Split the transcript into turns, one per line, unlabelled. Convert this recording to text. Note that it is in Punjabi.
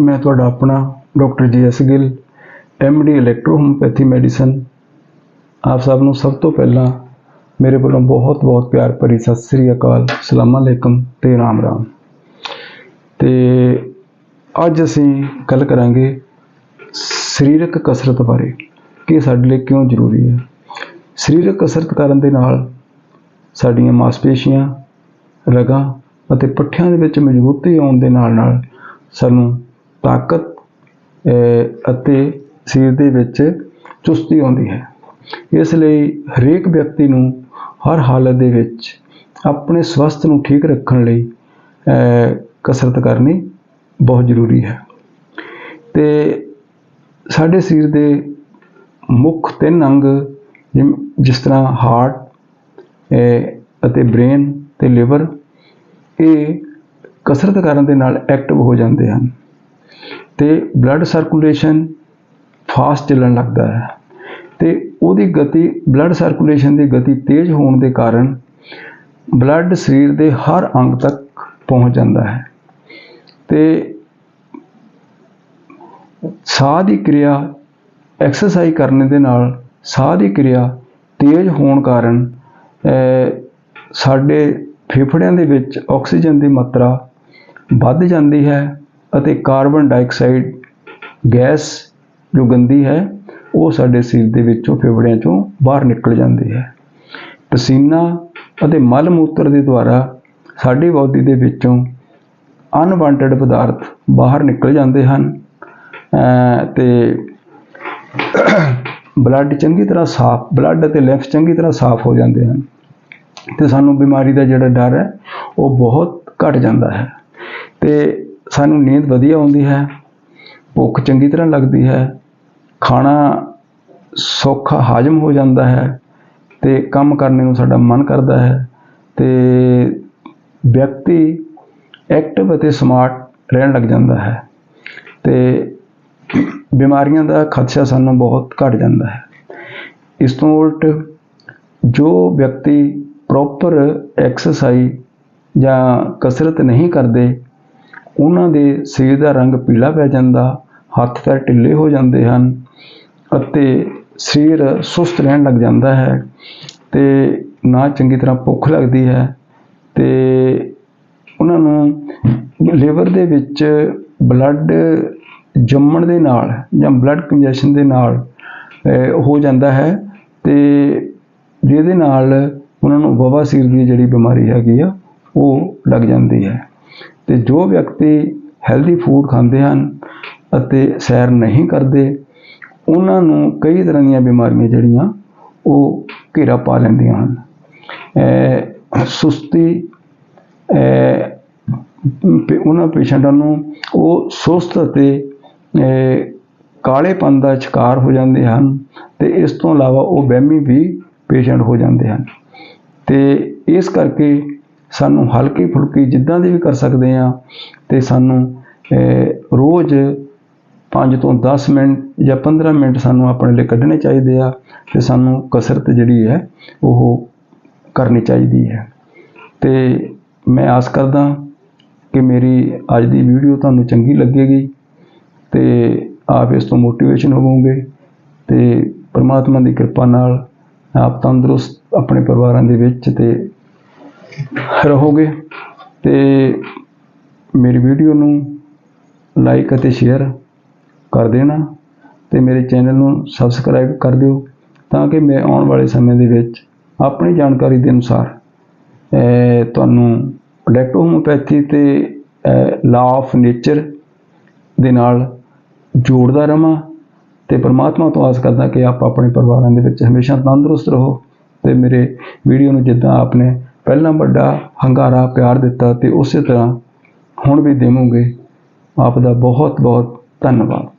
ਮੈਂ ਤੁਹਾਡਾ ਆਪਣਾ doctor G S Gill D electro homeopathy medicine ਆਪ ਸਭ ਨੂੰ ਸਭ ਤੋਂ ਪਹਿਲਾਂ ਮੇਰੇ ਵੱਲੋਂ ਬਹੁਤ ਬਹੁਤ ਪਿਆਰ ਭਰੀ ਸਤਿ ਸ੍ਰੀ ਅਕਾਲ, ਸਲਾਮ ਅਲੈਕਮ ਤੇ ਰਾਮ ਰਾਮ। ਤੇ ਅੱਜ ਅਸੀਂ ਗੱਲ ਕਰਾਂਗੇ ਸਰੀਰਕ ਕਸਰਤ ਬਾਰੇ, ਕਿ ਸਾਡੇ ਲਈ ਕਿਉਂ ਜ਼ਰੂਰੀ ਹੈ। ਸਰੀਰਕ ਕਸਰਤ ਕਰਨ ਦੇ ਨਾਲ ਸਾਡੀਆਂ ਮਾਸਪੇਸ਼ੀਆਂ, ਰਗਾਂ ਅਤੇ ਪੱਠਿਆਂ ਦੇ ਵਿੱਚ ਮਜ਼ਬੂਤੀ ਆਉਣ ਦੇ ਨਾਲ ਨਾਲ ਸਾਨੂੰ ਤਾਕਤ ਅਤੇ ਸਰੀਰ ਦੇ ਵਿੱਚ ਚੁਸਤੀ ਆਉਂਦੀ ਹੈ। ਇਸ ਲਈ ਹਰੇਕ ਵਿਅਕਤੀ ਨੂੰ ਹਰ ਹਾਲਤ ਦੇ ਵਿੱਚ ਆਪਣੇ ਸਵਸਥ ਨੂੰ ਠੀਕ ਰੱਖਣ ਲਈ ਕਸਰਤ ਕਰਨੀ ਬਹੁਤ ਜ਼ਰੂਰੀ ਹੈ। ਤੇ ਸਾਡੇ ਸਰੀਰ ਦੇ ਮੁੱਖ ਤਿੰਨ ਅੰਗ ਜਿਮ- ਜਿਸ ਤਰ੍ਹਾਂ ਹਾਰਟ ਅਤੇ ਬ੍ਰੇਨ ਤੇ ਲਿਵਰ, ਇਹ ਕਸਰਤ ਕਰਨ ਦੇ ਨਾਲ ਐਕਟਿਵ ਹੋ ਜਾਂਦੇ ਹਨ। ਤੇ ਬਲੱਡ ਸਰਕੂਲੇਸ਼ਨ ਫਾਸਟ ਚੱਲਣ ਲੱਗਦਾ ਹੈ। ਤੇ ਉਹਦੀ ਗਤੀ ਬਲੱਡ ਸਰਕੂਲੇਸ਼ਨ ਦੀ ਗਤੀ ਤੇਜ਼ ਹੋਣ ਦੇ ਕਾਰਨ ਬਲੱਡ ਸਰੀਰ ਦੇ ਹਰ ਅੰਗ ਤੱਕ ਪਹੁੰਚ ਜਾਂਦਾ ਹੈ। ਤੇ ਸਾਹ ਦੀ ਕਿਰਿਆ ਐਕਸਰਸਾਈਜ਼ ਕਰਨ ਦੇ ਨਾਲ ਸਾਹ ਦੀ ਕਿਰਿਆ ਤੇਜ਼ ਹੋਣ ਕਾਰਨ ਸਾਡੇ ਫੇਫੜਿਆਂ ਦੇ ਵਿੱਚ ਆਕਸੀਜਨ ਦੀ ਮਾਤਰਾ ਵੱਧ ਜਾਂਦੀ ਹੈ ਅਤੇ ਕਾਰਬਨ ਡਾਈਆਕਸਾਈਡ ਗੈਸ ਜੋ ਗੰਦੀ ਹੈ, ਉਹ ਸਾਡੇ ਸਰੀਰ ਦੇ ਵਿੱਚੋਂ, ਫੇਫੜਿਆਂ ਚੋਂ ਬਾਹਰ ਨਿਕਲ ਜਾਂਦੀ ਹੈ। ਪਸੀਨਾ ਅਤੇ ਮਲ ਮੂਤਰ ਦੇ ਦੁਆਰਾ ਸਾਡੀ ਬਾਡੀ ਦੇ ਵਿੱਚੋਂ ਅਨਵਾਂਟਡ ਪਦਾਰਥ ਬਾਹਰ ਨਿਕਲ ਜਾਂਦੇ ਹਨ। ਅਹ ਤੇ ਬਲੱਡ ਚੰਗੀ ਤਰ੍ਹਾਂ ਸਾਫ਼, ਬਲੱਡ ਅਤੇ ਲਿੰਫ ਚੰਗੀ ਤਰ੍ਹਾਂ ਸਾਫ਼ ਹੋ ਜਾਂਦੇ ਹਨ। ਤੇ ਸਾਨੂੰ ਬਿਮਾਰੀ ਦਾ ਜਿਹੜਾ ਡਰ ਹੈ, ਉਹ ਬਹੁਤ ਘਟ ਜਾਂਦਾ ਹੈ। ਤੇ ਸਾਨੂੰ ਨੀਂਦ ਵਧੀਆ ਆਉਂਦੀ ਹੈ, ਭੁੱਖ ਚੰਗੀ ਤਰ੍ਹਾਂ ਲੱਗਦੀ ਹੈ, ਖਾਣਾ ਸੌਖਾ ਹਾਜ਼ਮ ਹੋ ਜਾਂਦਾ ਹੈ ਤੇ ਕੰਮ ਕਰਨ ਨੂੰ ਸਾਡਾ ਮਨ ਕਰਦਾ ਹੈ ਤੇ ਵਿਅਕਤੀ ਐਕਟਿਵ ਅਤੇ ਸਮਾਰਟ ਰਹਿਣ ਲੱਗ ਜਾਂਦਾ ਹੈ ਤੇ ਬਿਮਾਰੀਆਂ ਦਾ ਖਦਸ਼ਾ ਸਾਨੂੰ ਬਹੁਤ ਘਟ ਜਾਂਦਾ ਹੈ। ਇਸ ਤੋਂ ਉਲਟ ਜੋ ਵਿਅਕਤੀ ਪ੍ਰੋਪਰ ਐਕਸਰਸਾਈਜ਼ ਜਾਂ ਕਸਰਤ ਨਹੀਂ ਕਰਦੇ ਉਹਨਾਂ ਦੇ ਸਰੀਰ ਦਾ ਰੰਗ ਪੀਲਾ ਪੈ ਜਾਂਦਾ, ਹੱਥ ਪੈਰ ਢਿੱਲੇ ਹੋ ਜਾਂਦੇ ਹਨ ਅਤੇ ਸਰੀਰ ਸੁਸਤ ਰਹਿਣ ਲੱਗ ਜਾਂਦਾ ਹੈ ਤੇ ਨਾ ਚੰਗੀ ਤਰ੍ਹਾਂ ਭੁੱਖ ਲੱਗਦੀ ਹੈ ਤੇ ਉਹਨਾਂ ਨੂੰ ਲਿਵਰ ਦੇ ਵਿੱਚ ਬਲੱਡ ਜੰਮਣ ਦੇ ਨਾਲ ਜਾਂ ਬਲੱਡ ਕੰਜੈਸ਼ਨ ਦੇ ਨਾਲ ਹੋ ਜਾਂਦਾ ਹੈ ਤੇ ਜਿਹਦੇ ਨਾਲ ਉਹਨਾਂ ਨੂੰ ਬਵਾਸੀਰ ਦੀ ਜਿਹੜੀ ਬਿਮਾਰੀ ਹੈਗੀ ਆ, ਉਹ ਲੱਗ ਜਾਂਦੀ ਹੈ। ਤੇ ਜੋ ਵਿਅਕਤੀ ਹੈਲਦੀ ਫੂਡ ਖਾਂਦੇ ਹਨ ਅਤੇ ਸੈਰ ਨਹੀਂ ਕਰਦੇ, ਉਹਨਾਂ ਨੂੰ ਕਈ ਤਰ੍ਹਾਂ ਦੀਆਂ ਬਿਮਾਰੀਆਂ ਜਿਹੜੀਆਂ ਉਹ ਘੇਰਾ ਪਾ ਲੈਂਦੀਆਂ ਹਨ। ਸੁਸਤੀ ਉਹਨਾਂ ਪੇਸ਼ੈਂਟਾਂ ਨੂੰ ਉਹ ਸੁਸਤ ਅਤੇ ਕਾਲੇਪਨ ਦਾ ਸ਼ਿਕਾਰ ਹੋ ਜਾਂਦੇ ਹਨ ਤੇ ਇਸ ਤੋਂ ਇਲਾਵਾ ਉਹ ਵਹਿਮੀ ਵੀ ਪੇਸ਼ੈਂਟ ਹੋ ਜਾਂਦੇ ਹਨ। ਤੇ ਇਸ ਕਰਕੇ ਸਾਨੂੰ ਹਲਕੀ ਫੁਲਕੀ ਜਿੱਦਾਂ ਦੀ ਵੀ ਕਰ ਸਕਦੇ ਆ ਤੇ ਸਾਨੂੰ ਰੋਜ਼ 5 ਤੋਂ 10 ਮਿੰਟ ਜਾਂ 15 ਮਿੰਟ ਸਾਨੂੰ ਆਪਣੇ ਲਈ ਕੱਢਣੇ ਚਾਹੀਦੇ ਆ ਤੇ ਸਾਨੂੰ ਕਸਰਤ ਜਿਹੜੀ ਹੈ ਉਹ ਕਰਨੀ ਚਾਹੀਦੀ ਹੈ। ਤੇ ਮੈਂ ਆਸ ਕਰਦਾ ਕਿ ਮੇਰੀ ਅੱਜ ਦੀ ਵੀਡੀਓ ਤੁਹਾਨੂੰ ਚੰਗੀ ਲੱਗੇਗੀ ਤੇ ਆਪ ਇਸ ਤੋਂ ਮੋਟੀਵੇਸ਼ਨ ਹੋਵੋਗੇ ਤੇ ਪਰਮਾਤਮਾ ਦੀ ਕਿਰਪਾ ਨਾਲ ਆਪ ਤੰਦਰੁਸਤ ਆਪਣੇ ਪਰਿਵਾਰਾਂ ਦੇ ਵਿੱਚ ਤੇ ਰਹੋਗੇ ਤੇ ਮੇਰੀ ਵੀਡੀਓ ਨੂੰ ਲਾਈਕ ਅਤੇ ਸ਼ੇਅਰ ਕਰ ਦੇਣਾ ਤੇ ਮੇਰੇ ਚੈਨਲ ਨੂੰ ਸਬਸਕ੍ਰਾਈਬ ਕਰ ਦਿਓ ਤਾਂ ਕਿ ਮੈਂ ਆਉਣ ਵਾਲੇ ਸਮੇਂ ਦੇ ਵਿੱਚ ਆਪਣੀ ਜਾਣਕਾਰੀ ਦੇ ਅਨੁਸਾਰ ਤੁਹਾਨੂੰ ਇਲੈਕਟ੍ਰੋ ਹੋਮੋਪੈਥੀ ਤੇ ਲਾ ਆਫ ਨੇਚਰ ਦੇ ਨਾਲ ਜੋੜਦਾ ਰਵਾਂ ਤੇ ਪਰਮਾਤਮਾ ਤੋਂ ਆਸ ਕਰਦਾ ਕਿ ਆਪ ਆਪਣੇ ਪਰਿਵਾਰਾਂ ਦੇ ਵਿੱਚ ਹਮੇਸ਼ਾ ਤੰਦਰੁਸਤ ਰਹੋ ਤੇ ਮੇਰੇ ਵੀਡੀਓ ਨੂੰ ਜਿੱਦਾਂ ਆਪਨੇ ਪਹਿਲਾਂ ਵੱਡਾ ਹੰਗਾਰਾ ਪਿਆਰ ਦਿੱਤਾ ਤੇ ਉਸੇ ਤਰ੍ਹਾਂ ਹੁਣ ਵੀ ਦੇਵੋਗੇ। ਆਪ ਦਾ ਬਹੁਤ ਬਹੁਤ ਧੰਨਵਾਦ।